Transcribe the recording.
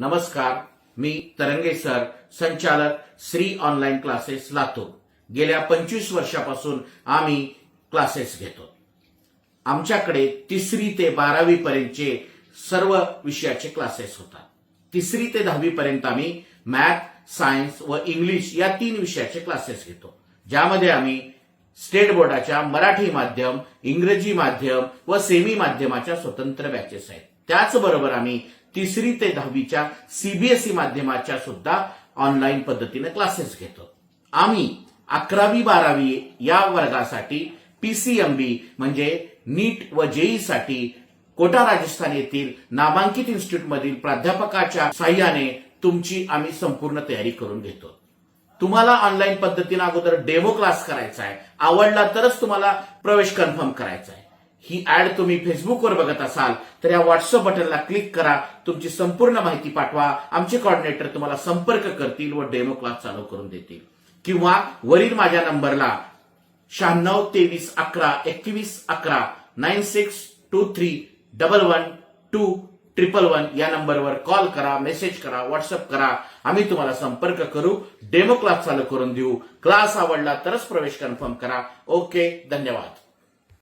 नमस्कार मी तरंगे सर संचालक श्री ऑनलाईन क्लासेस लातूर. गेल्या पंचवीस वर्षापासून आम्ही क्लासेस घेतो. आमच्याकडे तिसरी ते बारावी पर्यंतचे सर्व विषयाचे क्लासेस होतात. तिसरी ते दहावी पर्यंत आम्ही मॅथ सायन्स व इंग्लिश या तीन विषयाचे क्लासेस घेतो. ज्यामध्ये आम्ही स्टेट बोर्डाच्या मराठी माध्यम इंग्रजी माध्यम व सेमी माध्यमाच्या स्वतंत्र बॅचेस आहेत. त्याचबरोबर आम्ही तिसरी ते दहावीच्या सीबीएसई माध्यमाच्या सुद्धा ऑनलाईन पद्धतीने क्लासेस घेतो. आम्ही अकरावी बारावी या वर्गासाठी पीसीएमबी म्हणजे नीट व जेई साठी कोटा राजस्थान येथील नामांकित इन्स्टिट्यूटमधील प्राध्यापकाच्या साह्याने तुमची आम्ही संपूर्ण तयारी करून घेतो. तुम्हाला ऑनलाईन पद्धतीने अगोदर डेमो क्लास करायचा आहे. आवडला तरच तुम्हाला प्रवेश कन्फर्म करायचा आहे. ही ऍड तुम्ही फेसबुकवर बघत असाल तर या व्हॉट्सअप बटनला क्लिक करा तुमची संपूर्ण माहिती पाठवा आमचे कॉर्डिनेटर तुम्हाला संपर्क करतील व डेमो क्लास चालू करून देतील. किंवा वरील माझ्या नंबरला शहाण्णव तेवीस अकरा एकवीस अकरा nine six two three double one two triple one या नंबरवर कॉल करा मेसेज करा व्हॉट्सअप करा. आम्ही तुम्हाला संपर्क करू डेमो क्लास चालू करून देऊ. क्लास आवडला तरच प्रवेश कन्फर्म करा. ओके धन्यवाद.